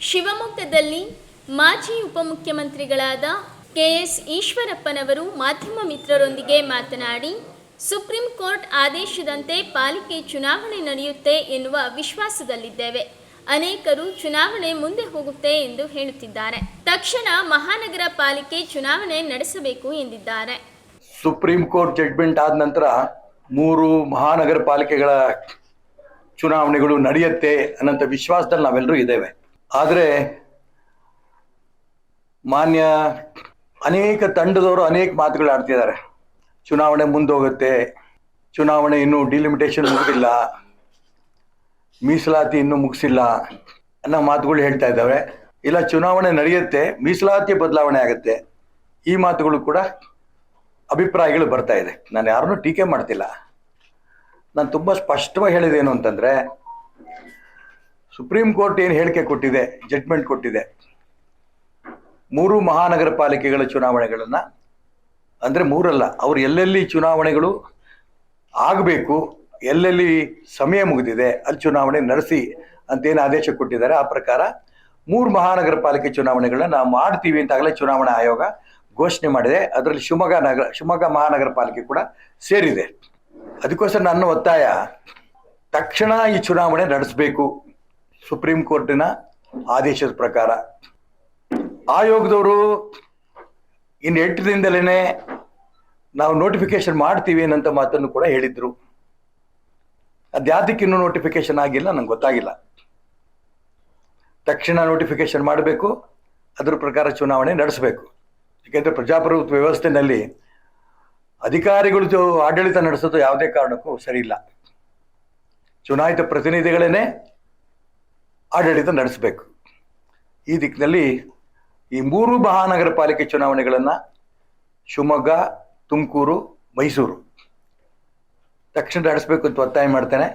ಶಿವಮೊಗ್ಗದಲ್ಲಿ ಮಾಜಿ ಉಪಮುಖ್ಯಮಂತ್ರಿಗಳಾದ ಕೆಎಸ್ ಈಶ್ವರಪ್ಪನವರು ಮಾಧ್ಯಮ ಮಿತ್ರರೊಂದಿಗೆ ಮಾತನಾಡಿ, ಸುಪ್ರೀಂ ಕೋರ್ಟ್ ಆದೇಶದಂತೆ ಪಾಲಿಕೆ ಚುನಾವಣೆ ನಡೆಯುತ್ತೆ ಎನ್ನುವ ವಿಶ್ವಾಸದಲ್ಲಿದ್ದೇವೆ. ಅನೇಕರು ಚುನಾವಣೆ ಮುಂದೆ ಹೋಗುತ್ತೆ ಎಂದು ಹೇಳುತ್ತಿದ್ದಾರೆ. ತಕ್ಷಣ ಮಹಾನಗರ ಪಾಲಿಕೆ ಚುನಾವಣೆ ನಡೆಸಬೇಕು ಎಂದಿದ್ದಾರೆ. ಸುಪ್ರೀಂ ಕೋರ್ಟ್ ಜಡ್ಮೆಂಟ್ ಆದ ನಂತರ ಮೂರು ಮಹಾನಗರ ಪಾಲಿಕೆಗಳ ಚುನಾವಣೆಗಳು ನಡೆಯುತ್ತೆ ಅನ್ನೋಂಥ ವಿಶ್ವಾಸದಲ್ಲಿ ನಾವೆಲ್ಲರೂ ಇದ್ದೇವೆ. ಆದರೆ ಮಾನ್ಯ ಅನೇಕ ತಂಡದವರು ಅನೇಕ ಮಾತುಗಳು ಆಡ್ತಿದ್ದಾರೆ. ಚುನಾವಣೆ ಮುಂದೋಗುತ್ತೆ. ಚುನಾವಣೆ ಇನ್ನೂ ಡಿಲಿಮಿಟೇಷನ್ ಮುಗಿದಿಲ್ಲ. ಮೀಸಲಾತಿ ಇನ್ನೂ ಮುಗಿಸಿಲ್ಲ ಅನ್ನೋ ಮಾತುಗಳು ಹೇಳ್ತಾ ಇದ್ದಾವೆ. ಇಲ್ಲ, ಚುನಾವಣೆ ನಡೆಯುತ್ತೆ, ಮೀಸಲಾತಿ ಬದಲಾವಣೆ ಆಗುತ್ತೆ. ಈ ಮಾತುಗಳು ಕೂಡ ಅಭಿಪ್ರಾಯಗಳು ಬರ್ತಾ ಇದೆ. ನಾನು ಯಾರನ್ನೂ ಟೀಕೆ ಮಾಡ್ತಿಲ್ಲ. ನಾನು ತುಂಬ ಸ್ಪಷ್ಟವಾಗಿ ಹೇಳಿದೇನು ಅಂತಂದರೆ ಸುಪ್ರೀಂ ಕೋರ್ಟ್ ಏನು ಹೇಳಿಕೆ ಕೊಟ್ಟಿದೆ ಜಡ್ಮೆಂಟ್ ಕೊಟ್ಟಿದೆ. ಮೂರು ಮಹಾನಗರ ಪಾಲಿಕೆಗಳ ಚುನಾವಣೆಗಳನ್ನು, ಅಂದರೆ ಮೂರಲ್ಲ, ಅವ್ರು ಎಲ್ಲೆಲ್ಲಿ ಚುನಾವಣೆಗಳು ಆಗಬೇಕು, ಎಲ್ಲೆಲ್ಲಿ ಸಮಯ ಮುಗಿದಿದೆ, ಅಲ್ಲಿ ಚುನಾವಣೆ ನಡೆಸಿ ಅಂತೇನು ಆದೇಶ ಕೊಟ್ಟಿದ್ದಾರೆ, ಆ ಪ್ರಕಾರ ಮೂರು ಮಹಾನಗರ ಪಾಲಿಕೆ ಚುನಾವಣೆಗಳನ್ನ ನಾವು ಮಾಡ್ತೀವಿ ಅಂತ ಆಗಲೇ ಚುನಾವಣಾ ಆಯೋಗ ಘೋಷಣೆ ಮಾಡಿದೆ. ಅದರಲ್ಲಿ ಶಿವಮೊಗ್ಗ ನಗರ, ಶಿವಮೊಗ್ಗ ಮಹಾನಗರ ಪಾಲಿಕೆ ಕೂಡ ಸೇರಿದೆ. ಅದಕ್ಕೋಸ್ಕರ ನನ್ನ ಒತ್ತಾಯ, ತಕ್ಷಣ ಈ ಚುನಾವಣೆ ನಡೆಸಬೇಕು. ಸುಪ್ರೀಂ ಕೋರ್ಟಿನ ಆದೇಶದ ಪ್ರಕಾರ ಆಯೋಗದವರು ಇನ್ನು ಎಂಟು ದಿನದಲ್ಲೇ ನಾವು ನೋಟಿಫಿಕೇಶನ್ ಮಾಡ್ತೀವಿ ಅನ್ನೋಂಥ ಮಾತನ್ನು ಕೂಡ ಹೇಳಿದ್ರು. ಅದ್ಯಾತಕ್ಕೆ ಇನ್ನೂ ನೋಟಿಫಿಕೇಶನ್ ಆಗಿಲ್ಲ, ನಂಗೆ ಗೊತ್ತಾಗಿಲ್ಲ. ತಕ್ಷಣ ನೋಟಿಫಿಕೇಶನ್ ಮಾಡಬೇಕು, ಅದ್ರ ಪ್ರಕಾರ ಚುನಾವಣೆ ನಡೆಸಬೇಕು. ಏಕೆಂದರೆ ಪ್ರಜಾಪ್ರಭುತ್ವ ವ್ಯವಸ್ಥೆನಲ್ಲಿ ಅಧಿಕಾರಿಗಳು ಆಡಳಿತ ನಡೆಸೋದು ಯಾವುದೇ ಕಾರಣಕ್ಕೂ ಸರಿ ಇಲ್ಲ ಚುನಾಯಿತ ಪ್ರತಿನಿಧಿಗಳೇನೆ ಆಡಳಿತ ನಡೆಸಬೇಕು. ಈ ದಿಕ್ಕಿನಲ್ಲಿ ಈ ಮೂರು ಮಹಾನಗರ ಪಾಲಿಕೆ ಚುನಾವಣೆಗಳನ್ನು ಶಿವಮೊಗ್ಗ, ತುಮಕೂರು, ಮೈಸೂರು. ತಕ್ಷಣ ನಡೆಸಬೇಕು ಅಂತ ಒತ್ತಾಯ ಮಾಡ್ತೇನೆ.